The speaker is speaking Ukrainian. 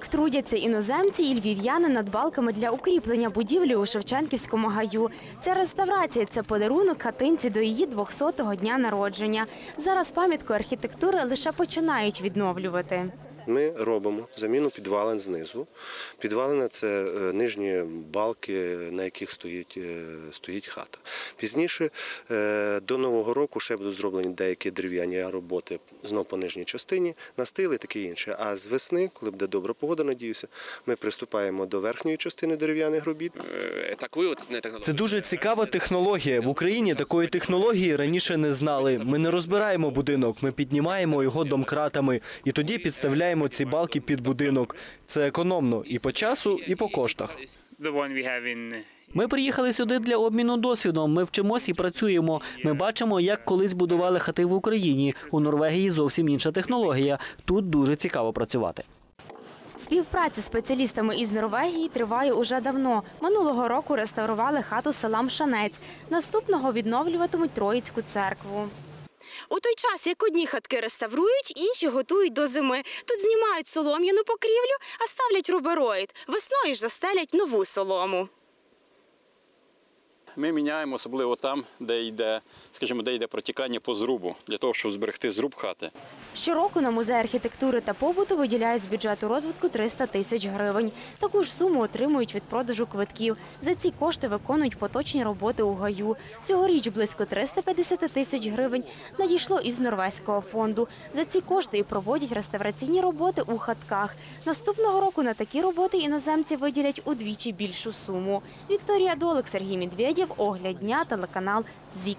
Так трудяться іноземці і львів'яни над балками для укріплення будівлі у Шевченківському гаю. Ця реставрація це подарунок хатинці до її 200-го дня народження. Зараз пам'ятку архітектури лише починають відновлювати. Ми робимо заміну підвалин знизу. Підвалина це е, нижні балки, на яких стоїть, е, стоїть хата. Пізніше е, до Нового року ще будуть зроблені деякі дерев'яні роботи знову по нижній частині, настили таке інше. А з весни, коли буде добра погода, надіюся, ми приступаємо до верхньої частини дерев'яних робіт. Це дуже цікава технологія. В Україні такої технології раніше не знали. Ми не розбираємо будинок, ми піднімаємо його домкратами і тоді підставляємо ці балки під будинок. Це економно і по часу, і по коштах. Ми приїхали сюди для обміну досвідом. Ми вчимось і працюємо. Ми бачимо, як колись будували хати в Україні. У Норвегії зовсім інша технологія. Тут дуже цікаво працювати. Співпраця з спеціалістами із Норвегії триває уже давно. Минулого року реставрували хату села Мшанець. Наступного відновлюватимуть Троїцьку церкву. У той час, як одні хатки реставрують, інші готують до зими. Тут знімають солом'яну покрівлю, а ставлять рубероїд. Весною ж застелять нову солому. Ми міняємо особливо там, де йде, скажімо, де йде протікання по зрубу, для того, щоб зберегти зруб хати. Щороку на музей архітектури та побуту виділяють з бюджету розвитку 300 тисяч гривень. Таку ж суму отримують від продажу квитків. За ці кошти виконують поточні роботи у гаю. Цьогоріч близько 350 тисяч гривень надійшло із норвезького фонду. За ці кошти і проводять реставраційні роботи у хатках. Наступного року на такі роботи іноземці виділять удвічі більшу суму. Вікторія Долик, Сергій Медведєв, Огляд дня, телеканал ЗІК.